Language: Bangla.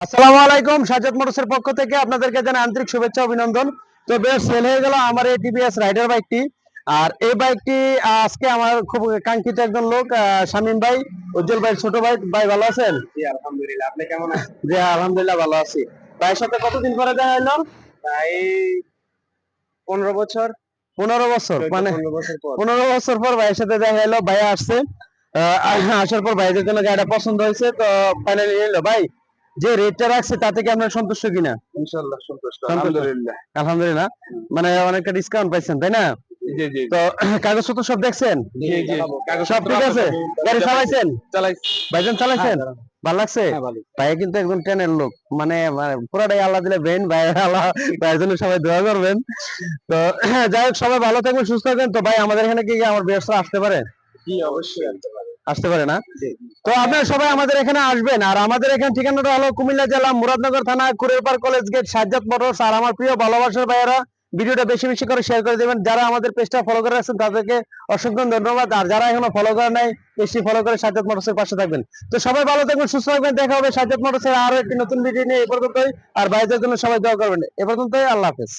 আসসালামু আলাইকুম সাজাদ মোটরসের পক্ষ থেকে আপনাদেরকে জানাই আন্তরিক শুভেচ্ছা অভিনন্দন। তো বেশ সেল হয়ে গেল আমার এই টিভিএস রাইডার বাইকটি আর এই বাইকটি আজকে আমার খুব কাঙ্ক্ষিত একজন লোক শামীম ভাই উজ্জ্বল ভাই ছোট ভাই। ভাই ভালো আছেন? জি আলহামদুলিল্লাহ। আপনি কেমন আছেন? জি আলহামদুলিল্লাহ ভালো আছি। ভাইয়ের সাথে কতদিন পরে দেখা হলো প্রায় পনেরো বছর। পনেরো বছর মানে পনেরো বছর পর। ভাইয়ের সাথে দেখা ভাই আসছে। আসার পর ভাইদের জন্য গাড়িটা পছন্দ হয়েছে তো ফাইনালি নিলো ভাই যে রেটটা রাখছে তাতে কি আপনার সন্তুষ্ট কিনা? ইনশাআল্লাহ সন্তুষ্ট সন্তুষ্ট। আলহামদুলিল্লাহ। আলহামদুলিল্লাহ। মানে অনেকটা ডিসকাউন্ট পাইছেন তাই না? জি জি। তো কাগজপত্র সব দেখছেন? জি জি সব ঠিক আছে? গাড়ি চালাইছেন? ভাইজান চালাইছেন? ভালো লাগছে? হ্যাঁ ভালো। ভাই কিন্তু একজন ট্রেনের লোক। মানে মানে পুরাটাই আল্লাহ দিলে ব্রেন আল্লাহ ভাইয়ের জন্য সবাই দোয়া করবেন। তো যাই হোক সবাই ভালো থাকবেন সুস্থ থাকবেন। তো ভাই আমাদের এখানে কি আমার ব্যবসা আসতে পারে? জি অবশ্যই আনতে পারেন আসতে পারে না? তো আপনারা সবাই আমাদের এখানে আসবেন আর আমাদের এখানে ঠিকানাটা হলো কুমিল্লা জেলা মুরাদনগর থানা Kurerpar college gate Sajjad motors. আর আমার প্রিয় ভালোবাসার ভাইয়েরা ভিডিওটা বেশি বেশি করে শেয়ার করে দেবেন। যারা আমাদের পেজটা ফলো করে রাখছেন তাদেরকে অসংখ্য ধন্যবাদ। আর যারা এখনও ফলো করে নাই পেজটি ফলো করে সাজ্জাদ মোটরসের পাশে থাকবেন। তো সবাই ভালো থাকবেন সুস্থ থাকবেন। দেখা হবে সাজ্জাদ মোটরসের আরও একটি নতুন ভিডিও নিয়ে এ পর্যন্তই। আর ভাইদের জন্য সবাই দোয়া করবেন। এ পর্যন্তই আল্লাহ হাফেজ।